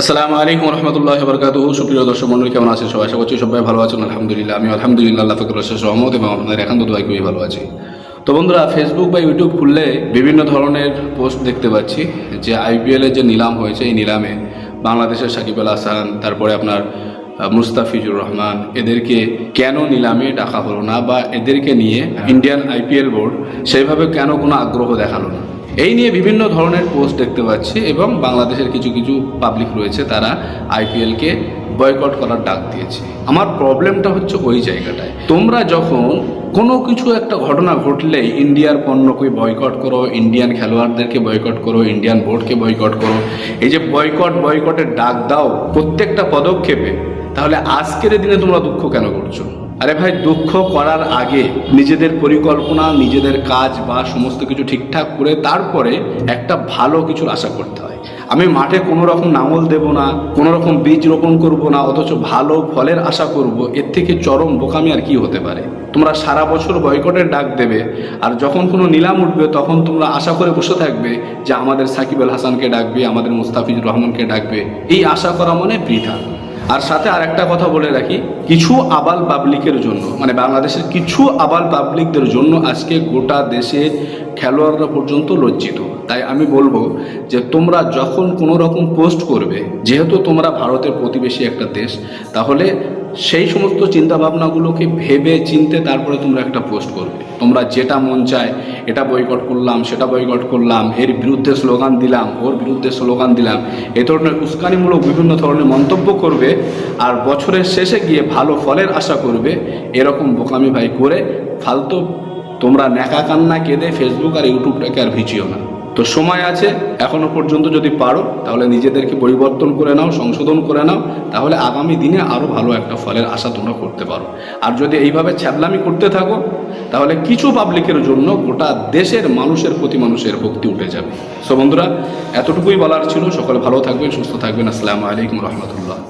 আসসালামু আলাইকুম রহমতুল্লাহ বরকাত সুপ্রিয় দর্শক মন্ডলী কেমন আছেন সবাই? আশা করছি সবাই ভালো আছেন। আলহামদুলিল্লাহ আমি আলহামদুলিল্লাহ আল্লাহ ফকর রহমত এবং আপনাদের একান্ত দোয়াই খুবই ভালো আছি। তো বন্ধুরা ফেসবুক বা ইউটিউব খুললে বিভিন্ন ধরনের পোস্ট দেখতে পাচ্ছি যে আইপিএল এর যে নিলাম হয়েছে এই নিলামে বাংলাদেশের সাকিব আল হাসান তারপরে আপনার মুস্তাফিজুর রহমান এদেরকে কেন নিলামে ডাকা হলো না বা এদেরকে নিয়ে ইন্ডিয়ান আইপিএল বোর্ড সেইভাবে কেন কোনো আগ্রহ দেখাল না? এই নিয়ে বিভিন্ন ধরনের পোস্ট দেখতে পাচ্ছি এবং বাংলাদেশের কিছু কিছু পাবলিক রয়েছে, তারা আইপিএলকে বয়কট করার ডাক দিয়েছে। আমার প্রবলেমটা হচ্ছে ওই জায়গাটায়। তোমরা যখন কোনো কিছু একটা ঘটনা ঘটলেই ইন্ডিয়ার পণ্যকে বয়কট করো ইন্ডিয়ান খেলোয়াড়দেরকে বয়কট করো ইন্ডিয়ান বোর্ডকে বয়কট করো, এই যে বয়কট বয়কটের ডাক দাও প্রত্যেকটা পদক্ষেপে, তাহলে আজকের দিনে তোমরা দুঃখ কেন করছ? আরে ভাই, দুঃখ করার আগে নিজেদের পরিকল্পনা, নিজেদের কাজ বা সমস্ত কিছু ঠিকঠাক করে তারপরে একটা ভালো কিছুর আশা করতে হয়। আমি মাঠে কোনো রকম নাঙল দেব না, কোনো রকম বীজ রোপণ করব না, অথচ ভালো ফলের আশা করব। এর থেকে চরম বোকামি আর কি হতে পারে? তোমরা সারা বছর বয়কটের ডাক দেবে, আর যখন কোনো নিলাম উঠবে, তখন তোমরা আশা করে বসে থাকবে যে আমাদের সাকিব আল হাসানকে ডাকবে, আমাদের মুস্তাফিজুর রহমানকে ডাকবে। এই আশা করা মানে বৃথা। আর সাথে আর একটা কথা বলে রাখি, কিছু আবাল পাবলিকের জন্য মানে বাংলাদেশের কিছু আবাল পাবলিকদের জন্য আজকে গোটা দেশে খেলোয়াড়রা পর্যন্ত লজ্জিত। তাই আমি বলব যে তোমরা যখন কোনো রকম পোস্ট করবে, যেহেতু তোমরা ভারতের প্রতিবেশী একটা দেশ, তাহলে সেই সমস্ত চিন্তাভাবনাগুলোকে ভেবে চিনতে তারপরে তোমরা একটা পোস্ট করবে। তোমরা যেটা মন চায়, এটা বয়কট করলাম, সেটা বয়কট করলাম, এর বিরুদ্ধে স্লোগান দিলাম, ওর বিরুদ্ধে স্লোগান দিলাম, এ ধরনের উস্কানিমূলক বিভিন্ন ধরনের মন্তব্য করবে আর বছরের শেষে গিয়ে ভালো ফলের আশা করবে, এরকম বোকামি ভাই করে ফালতু তোমরা ন্যাকা কান্না কেঁদে ফেসবুক আর ইউটিউবটাকে আর ভিচিও না। তো সময় আছে, এখনও পর্যন্ত যদি পারো, তাহলে নিজেদেরকে পরিবর্তন করে নাও, সংশোধন করে নাও, তাহলে আগামী দিনে আরও ভালো একটা ফলের আশা তোমরা করতে পারো। আর যদি এইভাবে ছ্যাবলামি করতে থাকো, তাহলে কিছু পাবলিকের জন্য গোটা দেশের মানুষের প্রতি মানুষের ভক্তি উঠে যাবে। সো বন্ধুরা, এতটুকুই বলার ছিল। সকলে ভালো থাকবেন, সুস্থ থাকবেন। আসসালামু আলাইকুম রহমতুল্লাহ।